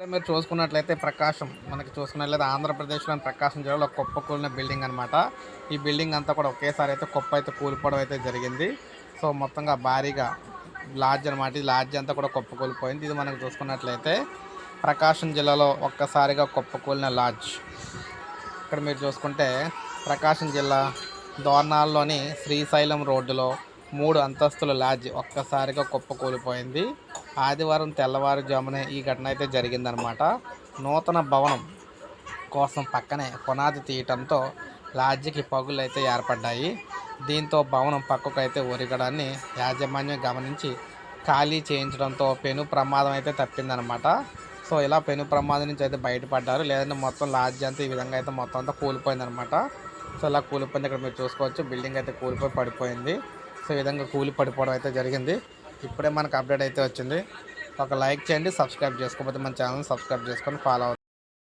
ఇక్కడ మీరు చూసుకున్నట్లయితే ప్రకాశం మనకి చూసుకున్నట్లయితే ఆంధ్రప్రదేశ్లోని ప్రకాశం జిల్లాలో కుప్ప కూలిన బిల్డింగ్ అనమాట ఈ బిల్డింగ్ అంతా కూడా ఒకేసారి అయితే కుప్ప అయితే కూలిపోవడం అయితే జరిగింది. సో మొత్తంగా భారీగా లాడ్జ్ అనమాట ఈ లాడ్జ్ అంతా కూడా కుప్ప కూలిపోయింది. ఇది మనకు చూసుకున్నట్లయితే ప్రకాశం జిల్లాలో ఒక్కసారిగా కుప్ప కూలిన లాడ్జ్ ఇక్కడ మీరు చూసుకుంటే ప్రకాశం జిల్లా దోర్నాల్లోని శ్రీశైలం రోడ్డులో మూడు అంతస్తుల లాడ్జ్ ఒక్కసారిగా కుప్ప కూలిపోయింది. ఆదివారం తెల్లవారుజామునే ఈ ఘటన అయితే జరిగిందనమాట. నూతన భవనం కోసం పక్కనే పునాది తీయటంతో లాడ్జికి పగులు అయితే ఏర్పడ్డాయి. దీంతో భవనం పక్కకు అయితే ఒరిగడాన్ని యాజమాన్యం గమనించి ఖాళీ చేయించడంతో పెను ప్రమాదం అయితే తప్పిందనమాట. సో ఇలా పెను ప్రమాదం నుంచి అయితే బయటపడ్డారు. లేదంటే మొత్తం లాడ్జ్ అంతా ఈ విధంగా అయితే మొత్తం అంతా కూలిపోయిందనమాట. సో ఇలా కూలిపోయింది. ఇక్కడ మీరు చూసుకోవచ్చు. బిల్డింగ్ అయితే కూలిపోయి పడిపోయింది. సో ఈ విధంగా కూలి పడిపోవడం అయితే జరిగింది. ఇప్పుడే మనకు అప్డేట్ అయితే వచ్చింది. ఒక లైక్ చేయండి సబ్స్క్రైబ్ చేసుకోకపోతే మన ఛానల్ సబ్స్క్రైబ్ చేసుకొని ఫాలో అవుతుంది